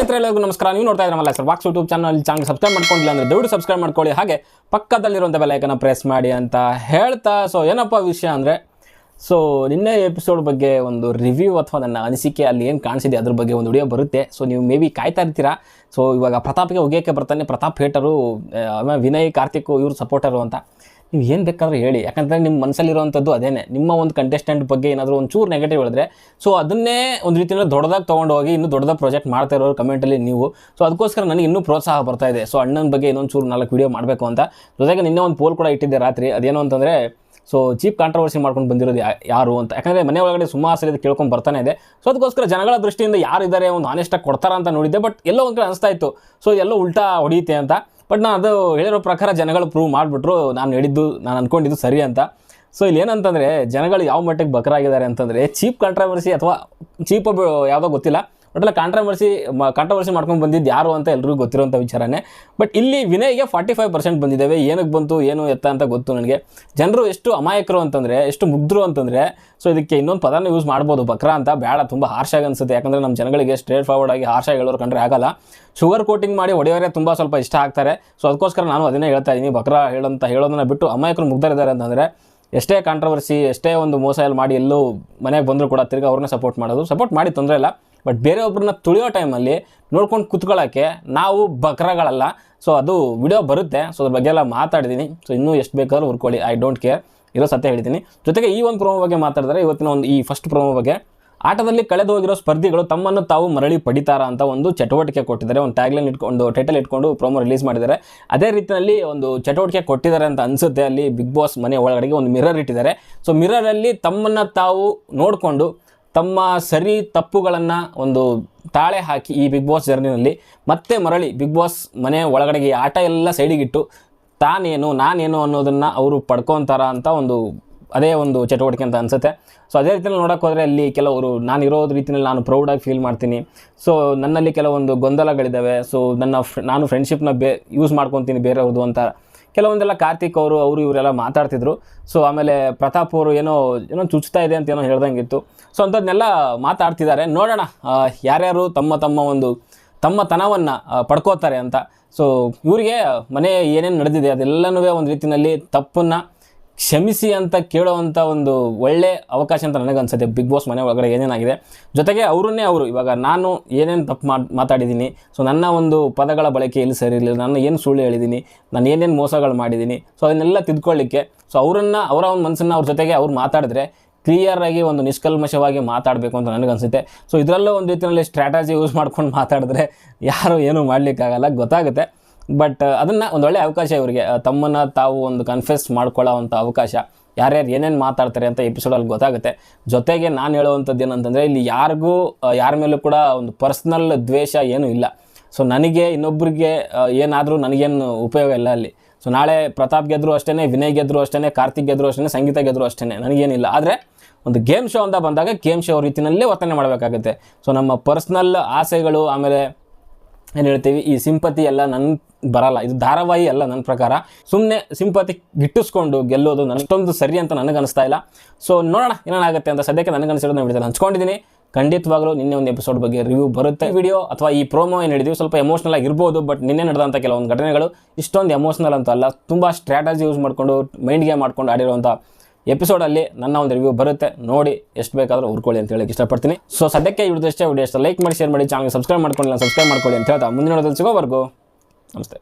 ಸ್ನೇಹಿತರೆ ಎಲ್ಲರಿಗೂ ನಮಸ್ಕಾರ. ನೀವು ನೋಡ್ತಾ ಇದ್ರಲ್ಲ sir walks YouTube channel. Channel subscribe ಮಾಡ್ಕೊಂಡಿಲ್ಲ ಅಂದರೆ ದಯವಿಟ್ಟು ಸಬ್ಸ್ಕ್ರೈಬ್ ಮಾಡ್ಕೊಳ್ಳಿ. ಹಾಗೆ ಪಕ್ಕದಲ್ಲಿರುವಂಥ ಬೆಲೈಕನ್ನ ಪ್ರೆಸ್ ಮಾಡಿ ಅಂತ ಹೇಳ್ತಾ. ಸೊ ಏನಪ್ಪ ವಿಷಯ ಅಂದರೆ ಸೊ ನಿನ್ನೆ ಎಪಿಸೋಡ್ ಬಗ್ಗೆ ಒಂದು ರಿವ್ಯೂ ಅಥವಾ ನನ್ನ ಅನಿಸಿಕೆ ಅಲ್ಲಿ ಏನು ಕಾಣಿಸಿದೆ ಅದ್ರ ಬಗ್ಗೆ ಒಂದು ವಿಡಿಯೋ ಬರುತ್ತೆ. ಸೊ ನೀವು ಮೇ ಬಿ ಕಾಯ್ತಾ ಇರ್ತೀರಾ. ಸೊ ಇವಾಗ ಪ್ರತಾಪ್ಗೆ ಒಗೆಯೋಕ್ಕೆ ಬರ್ತಾನೆ ಪ್ರತಾಪ್ ಹೇಟರು ವಿನಯ್ ಕಾರ್ತಿಕ್ ಇವರು ಸಪೋರ್ಟರು ಅಂತ. ನೀವು ಏನು ಬೇಕಾದರೂ ಹೇಳಿ. ಯಾಕಂದರೆ ನಿಮ್ಮ ಮನಸ್ಸಲ್ಲಿರುವಂಥದ್ದು ಅದೇನೆ. ನಿಮ್ಮ ಒಂದು ಕಂಟೆಸ್ಟೆಂಟ್ ಬಗ್ಗೆ ಏನಾದರೂ ಒಂಚೂರು ನೆಗೆಟಿವ್ ಹೇಳಿದ್ರೆ ಸೊ ಅದನ್ನೇ ಒಂದು ರೀತಿಯಲ್ಲಿ ದೊಡ್ಡದಾಗಿ ತೊಗೊಂಡು ಹೋಗಿ ಇನ್ನೂ ದೊಡ್ಡದಾಗಿ ಪ್ರಾಜೆಕ್ಟ್ ಮಾಡ್ತಾ ಇರೋರು ಕಮೆಂಟಲ್ಲಿ ನೀವು. ಸೊ ಅದಕ್ಕೋಸ್ಕರ ನನಗೆ ಇನ್ನೂ ಪ್ರೋತ್ಸಾಹ ಬರ್ತಾ ಇದೆ. ಸೊ ಅಣ್ಣನ ಬಗ್ಗೆ ಇನ್ನೊಂದು ಚೂರು ನಾಲ್ಕು ವೀಡಿಯೋ ಮಾಡಬೇಕು ಅಂತ. ಜೊತೆಗೆ ನಿನ್ನೆ ಒಂದು ಪೋಲ್ ಕೂಡ ಇಟ್ಟಿದ್ದೆ ರಾತ್ರಿ. ಅದೇನು ಅಂತಂದರೆ ಸೊ ಚೀಪ್ ಕಾಂಟ್ರವರ್ಸಿ ಮಾಡ್ಕೊಂಡು ಬಂದಿರೋದು ಯಾರು ಅಂತ. ಯಾಕಂದರೆ ಮನೆ ಒಳಗಡೆ ಸುಮಾರು ಸರಿ ಕೇಳ್ಕೊಂಡು ಬರ್ತಾನೆ ಇದೆ. ಸೊ ಅದಕ್ಕೋಸ್ಕರ ಜನಗಳ ದೃಷ್ಟಿಯಿಂದ ಯಾರು ಇದ್ದಾರೆ ಒಂದು ಆನೆಸ್ಟಾಗಿ ಕೊಡ್ತಾರ ಅಂತ ನೋಡಿದ್ದೆ. ಬಟ್ ಎಲ್ಲೋ ಒಂದು ಕಡೆ ಅನಿಸ್ತಾ ಇತ್ತು. ಸೊ ಎಲ್ಲೋ ಉಲ್ಟಾ ಹೊಡೆಯುತ್ತೆ ಅಂತ. ಬಟ್ ನಾನು ಅದು ಹೇಳಿರೋ ಪ್ರಕಾರ ಜನಗಳು ಪ್ರೂವ್ ಮಾಡಿಬಿಟ್ರು, ನಾನು ಹೇಳಿದ್ದು, ನಾನು ಅಂದ್ಕೊಂಡಿದ್ದು ಸರಿ ಅಂತ. ಸೊ ಇಲ್ಲಿ ಏನಂತಂದರೆ, ಜನಗಳು ಯಾವ ಮಟ್ಟಿಗೆ ಬಕರಾಗಿದ್ದಾರೆ ಅಂತಂದರೆ ಚೀಪ್ ಕಂಟ್ರವರ್ಸಿ ಅಥವಾ ಚೀಪ್ ಯಾವುದೋ ಗೊತ್ತಿಲ್ಲ. ಬಟ್ ಅಲ್ಲ ಕಾಂಟ್ರವರ್ಸಿ ಕಾಂಟ್ರವರ್ಸಿ ಮಾಡ್ಕೊಂಡು ಬಂದಿದ್ದು ಯಾರು ಅಂತ ಎಲ್ಲರಿಗೂ ಗೊತ್ತಿರೋಂಥ ವಿಚಾರನೇ. ಬಟ್ ಇಲ್ಲಿ ವಿನಯ್ಗೆ ಫಾರ್ಟಿ ಫೈವ್ ಪರ್ಸೆಂಟ್ ಬಂದಿದ್ದಾವೆ ಏನಕ್ಕೆ ಬಂತು, ಏನು ಎತ್ತ ಅಂತ ಗೊತ್ತು ನನಗೆ. ಜನರು ಎಷ್ಟು ಅಮಾಯಕರು ಅಂತಂದರೆ, ಎಷ್ಟು ಮುಗ್ಧರು ಅಂತಂದರೆ ಸೊ ಇದಕ್ಕೆ ಇನ್ನೊಂದು ಪದನ ಯೂಸ್ ಮಾಡ್ಬೋದು. ಬಕ್ರ ಅಂತ ಬೇಡ, ತುಂಬ ಹಾರ್ಷಾಗಿ ಅನಿಸುತ್ತೆ. ಯಾಕಂದರೆ ನಮ್ಮ ಜನಗಳಿಗೆ ಸ್ಟ್ರೇಟ್ ಫಾರ್ವರ್ಡ್ ಆಗಿ ಹಾರ್ಷಾಗಿ ಹೇಳೋರು ಕಂಡ್ರೆ ಆಗಲ್ಲ. ಶುಗರ್ ಕೋಟಿಂಗ್ ಮಾಡಿ ಹೊಡೆಯೋರೆ ತುಂಬ ಸ್ವಲ್ಪ ಇಷ್ಟ ಆಗ್ತಾರೆ. ಸೊ ಅದಕ್ಕೋಸ್ಕರ ನಾನು ಅದನ್ನೇ ಹೇಳ್ತಾ ಇದ್ದೀನಿ ಬಕ್ರ ಹೇಳಂತ, ಹೇಳೋದನ್ನ ಬಿಟ್ಟು ಅಮಾಯಕರು ಮುಗ್ಧರಿದ್ದಾರೆ ಅಂತಂದರೆ, ಎಷ್ಟೇ ಕಾಂಟ್ರವರ್ಸಿ ಎಷ್ಟೇ ಒಂದು ಮೋಸ ಎಲ್ಲ ಮಾಡಿ ಎಲ್ಲೂ ಮನೆಗೆ ಬಂದರೂ ಕೂಡ ತಿರ್ಗಿ ಅವ್ರನ್ನ ಸಪೋರ್ಟ್ ಮಾಡೋದು. ಸಪೋರ್ಟ್ ಮಾಡಿ ತೊಂದರೆ ಇಲ್ಲ. ಬಟ್ ಬೇರೆಯೊಬ್ಬರನ್ನ ತುಳಿಯೋ ಟೈಮಲ್ಲಿ ನೋಡ್ಕೊಂಡು ಕುತ್ಕೊಳ್ಳೋಕ್ಕೆ ನಾವು ಬಕ್ರಗಳಲ್ಲ. ಸೊ ಅದು ವಿಡಿಯೋ ಬರುತ್ತೆ. ಸೊ ಅದ್ರ ಬಗ್ಗೆ ಎಲ್ಲ ಮಾತಾಡಿದ್ದೀನಿ ಸೊ ಇನ್ನೂ ಎಷ್ಟು ಬೇಕಾದ್ರೂ ಹುರ್ಕೊಳ್ಳಿ. ಐ ಡೋಂಟ್ ಕೇರ್ ಇರೋ ಸತ್ಯ ಹೇಳ್ತೀನಿ. ಜೊತೆಗೆ ಈ ಒಂದು ಪ್ರೋಮೋ ಬಗ್ಗೆ ಮಾತಾಡಿದ್ರೆ ಇವತ್ತಿನ ಒಂದು ಈ ಫಸ್ಟ್ ಪ್ರೋಮೋ ಬಗ್ಗೆ. ಆಟದಲ್ಲಿ ಕಳೆದು ಹೋಗಿರೋ ಸ್ಪರ್ಧಿಗಳು ತಮ್ಮನ್ನು ತಾವು ಮರಳಿ ಪಡಿತಾರ ಅಂತ ಒಂದು ಚಟುವಟಿಕೆ ಕೊಟ್ಟಿದ್ದಾರೆ. ಒಂದು ಟ್ಯಾಗ್ಲೈನ್ ಇಟ್ಕೊಂಡು ಟೈಟಲ್ ಇಟ್ಕೊಂಡು ಪ್ರೋಮೋ ರಿಲೀಸ್ ಮಾಡಿದ್ದಾರೆ. ಅದೇ ರೀತಿಯಲ್ಲಿ ಒಂದು ಚಟುವಟಿಕೆ ಕೊಟ್ಟಿದ್ದಾರೆ ಅಂತ ಅನಿಸುತ್ತೆ. ಅಲ್ಲಿ ಬಿಗ್ ಬಾಸ್ ಮನೆ ಒಳಗಡೆಗೆ ಒಂದು ಮಿರರ್ ಇಟ್ಟಿದ್ದಾರೆ. ಸೊ ಮಿರರಲ್ಲಿ ತಮ್ಮನ್ನು ತಾವು ನೋಡಿಕೊಂಡು ತಮ್ಮ ಸರಿ ತಪ್ಪುಗಳನ್ನು ಒಂದು ತಾಳೆ ಹಾಕಿ ಈ ಬಿಗ್ ಬಾಸ್ ಜರ್ನಿನಲ್ಲಿ ಮತ್ತೆ ಮರಳಿ ಬಿಗ್ ಬಾಸ್ ಮನೆ ಒಳಗಡೆಗೆ ಆಟ ಎಲ್ಲ ಸೈಡಿಗಿಟ್ಟು ತಾನೇನು, ನಾನೇನು ಅನ್ನೋದನ್ನು ಅವರು ಪಡ್ಕೊತಾರ ಅಂತ ಒಂದು ಅದೇ ಒಂದು ಚಟುವಟಿಕೆ ಅಂತ ಅನಿಸುತ್ತೆ. ಸೊ ಅದೇ ರೀತಿಯಲ್ಲಿ ನೋಡೋಕೆ ಹೋದರೆ ಅಲ್ಲಿ ಕೆಲವರು ನಾನು ಇರೋದು ರೀತಿಯಲ್ಲಿ ನಾನು ಪ್ರೌಡಾಗಿ ಫೀಲ್ ಮಾಡ್ತೀನಿ. ಸೊ ನನ್ನಲ್ಲಿ ಕೆಲವೊಂದು ಗೊಂದಲಗಳಿದ್ದಾವೆ ಸೊ ನನ್ನ ನಾನು ಫ್ರೆಂಡ್ಶಿಪ್ನ ಬೇ ಯೂಸ್ ಮಾಡ್ಕೊತೀನಿ ಬೇರೆಯವ್ರದ್ದು ಅಂತ ಕೆಲವೊಂದೆಲ್ಲ ಕಾರ್ತಿಕ್ ಅವರು ಅವರು ಇವರೆಲ್ಲ ಮಾತಾಡ್ತಿದ್ರು. ಸೊ ಆಮೇಲೆ ಪ್ರತಾಪ್ ಅವರು ಏನೋ ಏನೋ ಚುಚ್ತಾ ಇದೆ ಅಂತ ಏನೋ ಹೇಳ್ದಂಗಿತ್ತು. ಸೊ ಅಂಥದ್ದನ್ನೆಲ್ಲ ಮಾತಾಡ್ತಿದ್ದಾರೆ. ನೋಡೋಣ ಯಾರ್ಯಾರು ತಮ್ಮ ತಮ್ಮ ಒಂದು, ತಮ್ಮ ತನವನ್ನು ಪಡ್ಕೋತಾರೆ ಅಂತ. ಸೊ ಇವರಿಗೆ ಮನೆ ಏನೇನು ನಡೆದಿದೆ ಅದೆಲ್ಲನೂ ಒಂದು ರೀತಿಯಲ್ಲಿ ತಪ್ಪನ್ನು ಕ್ಷಮಿಸಿ ಅಂತ ಕೇಳುವಂಥ ಒಂದು ಒಳ್ಳೆ ಅವಕಾಶ ಅಂತ ನನಗನ್ಸುತ್ತೆ. ಬಿಗ್ ಬಾಸ್ ಮನೆ ಒಳಗಡೆ ಏನೇನಾಗಿದೆ. ಜೊತೆಗೆ ಅವರನ್ನೇ ಅವರು. ಇವಾಗ ನಾನು ಏನೇನು ತಪ್ಪು ಮಾತಾಡಿದ್ದೀನಿ. ಸೊ ನನ್ನ ಒಂದು ಪದಗಳ ಬಳಕೆ ಎಲ್ಲಿ ಸರಿ ಇರಲಿಲ್ಲ. ನಾನು ಏನು ಸುಳ್ಳು ಹೇಳಿದ್ದೀನಿ. ನಾನು ಏನೇನು ಮೋಸಗಳು ಮಾಡಿದ್ದೀನಿ. ಸೊ ಅದನ್ನೆಲ್ಲ ತಿದ್ಕೊಳ್ಳಿಕ್ಕೆ. ಸೊ ಅವರನ್ನು, ಅವರ ಒಂದು ಮನಸ್ಸನ್ನು ಅವ್ರ ಜೊತೆಗೆ ಅವ್ರು ಮಾತಾಡಿದ್ರೆ ಕ್ಲಿಯರ್ ಆಗಿ ಒಂದು ನಿಷ್ಕಲ್ಮಶವಾಗಿ ಮಾತಾಡಬೇಕು ಅಂತ ನನಗನ್ಸುತ್ತೆ. ಸೊ ಇದರಲ್ಲೂ ಒಂದು ರೀತಿಯಲ್ಲಿ ಸ್ಟ್ರಾಟಜಿ ಯೂಸ್ ಮಾಡ್ಕೊಂಡು ಮಾತಾಡಿದ್ರೆ ಯಾರು ಏನೂ ಮಾಡಲಿಕ್ಕಾಗಲ್ಲ. ಗೊತ್ತಾಗುತ್ತೆ. ಬಟ್ ಅದನ್ನು ಒಂದು ಒಳ್ಳೆ ಅವಕಾಶ ಇವರಿಗೆ. ತಮ್ಮನ್ನು ತಮ್ಮನ್ನ ತಾವು ಒಂದು ಕನ್ಫೆಸ್ ಮಾಡ್ಕೊಳ್ಳೋ ಅಂಥ ಅವಕಾಶ. ಯಾರ್ಯಾರು ಏನೇನು ಮಾತಾಡ್ತಾರೆ ಅಂತ ಎಪಿಸೋಡಲ್ಲಿ ಗೊತ್ತಾಗುತ್ತೆ. ಜೊತೆಗೆ ನಾನು ಹೇಳುವಂಥದ್ದು ಏನಂತಂದರೆ, ಇಲ್ಲಿ ಯಾರಿಗೂ ಯಾರ ಮೇಲೂ ಕೂಡ ಒಂದು ಪರ್ಸ್ನಲ್ ದ್ವೇಷ ಏನೂ ಇಲ್ಲ. ಸೊ ನನಗೆ ಇನ್ನೊಬ್ಬರಿಗೆ ಏನಾದರೂ ನನಗೇನು ಉಪಯೋಗ ಇಲ್ಲ ಅಲ್ಲಿ. ಸೊ ನಾಳೆ ಪ್ರತಾಪ್ ಗೆದ್ರು ಅಷ್ಟೇ ವಿನಯ್ ಗೆದ್ರು ಅಷ್ಟೇ ಕಾರ್ತಿಕ್ ಗೆದ್ರು ಅಷ್ಟೇ ಸಂಗೀತ ಗೆದ್ರು ಅಷ್ಟೇ ನನಗೇನಿಲ್ಲ. ಆದರೆ ಒಂದು ಗೇಮ್ ಶೋ ಅಂತ ಬಂದಾಗ ಗೇಮ್ ಶೋ ರೀತಿಯಲ್ಲೇ ವರ್ತನೆ ಮಾಡಬೇಕಾಗುತ್ತೆ. ಸೊ ನಮ್ಮ ಪರ್ಸ್ನಲ್ ಆಸೆಗಳು, ಆಮೇಲೆ ಏನು ಹೇಳ್ತೀವಿ? ಈ ಸಿಂಪತಿ ಎಲ್ಲ ನನ್ನ ಬರಲ್ಲ. ಇದು ಧಾರಾವಾಹಿ ಅಲ್ಲ ನನ್ನ ಪ್ರಕಾರ. ಸುಮ್ಮನೆ ಸಿಂಪತಿ ಗಿಟ್ಟಿಸ್ಕೊಂಡು ಗೆಲ್ಲೋದು ನನಗೊಂದು ಸರಿ ಅಂತ ನನಗೆ ಅನಿಸ್ತಾ ಇಲ್ಲ. ಸೊ ನೋಡೋಣ ಏನಾಗುತ್ತೆ ಅಂತ ಸದ್ಯಕ್ಕೆ ನನಗೆ ಅನಿಸಿರೋದು ನಾನು ಹಂಚ್ಕೊಂಡಿದ್ದೀನಿ ಖಂಡಿತವಾಗಲೂ ನಿನ್ನೆ ಒಂದು ಎಪಿಸೋಡ್ ಬಗ್ಗೆ ರಿವ್ಯೂ ಬರುತ್ತೆ. ವಿಡಿಯೋ ಅಥವಾ ಈ ಪ್ರೋಮೋ ಏನು ಹಿಡಿದೀವಿ ಸ್ವಲ್ಪ ಎಮೋಷನಲ್ ಆಗಿರ್ಬೋದು ಬಟ್ ನಿನ್ನೆ ನಡೆದಂಥ ಕೆಲವೊಂದು ಘಟನೆಗಳು ಇಷ್ಟೊಂದು ಎಮೋಷನಲ್ ಅಂತ ಅಲ್ಲ, ತುಂಬ ಸ್ಟ್ರಾಟಜಿ ಯೂಸ್ ಮಾಡಿಕೊಂಡು ಮೈಂಡ್ಗೆ ಮಾಡ್ಕೊಂಡು ಆಡಿರುವಂಥ ಎಪಿಸೋಡಲ್ಲಿ ನನ್ನ ಒಂದು ರಿವ್ಯೂ ಬರುತ್ತೆ. ನೋಡಿ ಎಷ್ಟು ಬೇಕಾದರೂ ಹುರ್ಕೊಳ್ಳಿ ಅಂತ ಹೇಳಕ್ಕೆ ಇಷ್ಟಪಡ್ತೀನಿ. ಸೊ ಸದ್ಯಕ್ಕೆ ಇವ್ರದ್ದು ಇಷ್ಟೇ ವಿಡಿಯೋ ಇಷ್ಟ ಲೈಕ್ ಮಾಡಿ ಶೇರ್ ಮಾಡಿ ಚಾನಲ್ ಸಬ್ಸ್ಕ್ರೈಬ್ ಮಾಡ್ಕೊಂಡಿಲ್ಲ ಸಬ್ಸ್ಕ್ರೈಬ್ ಮಾಡ್ಕೊಳ್ಳಿ ಅಂತ ಹೇಳ್ತಾ ಮುಂದಿನ ನೋಡೋದಲ್ಲಿ ಸಿಗೋವರೆಗೂ ನಮಸ್ತೆ.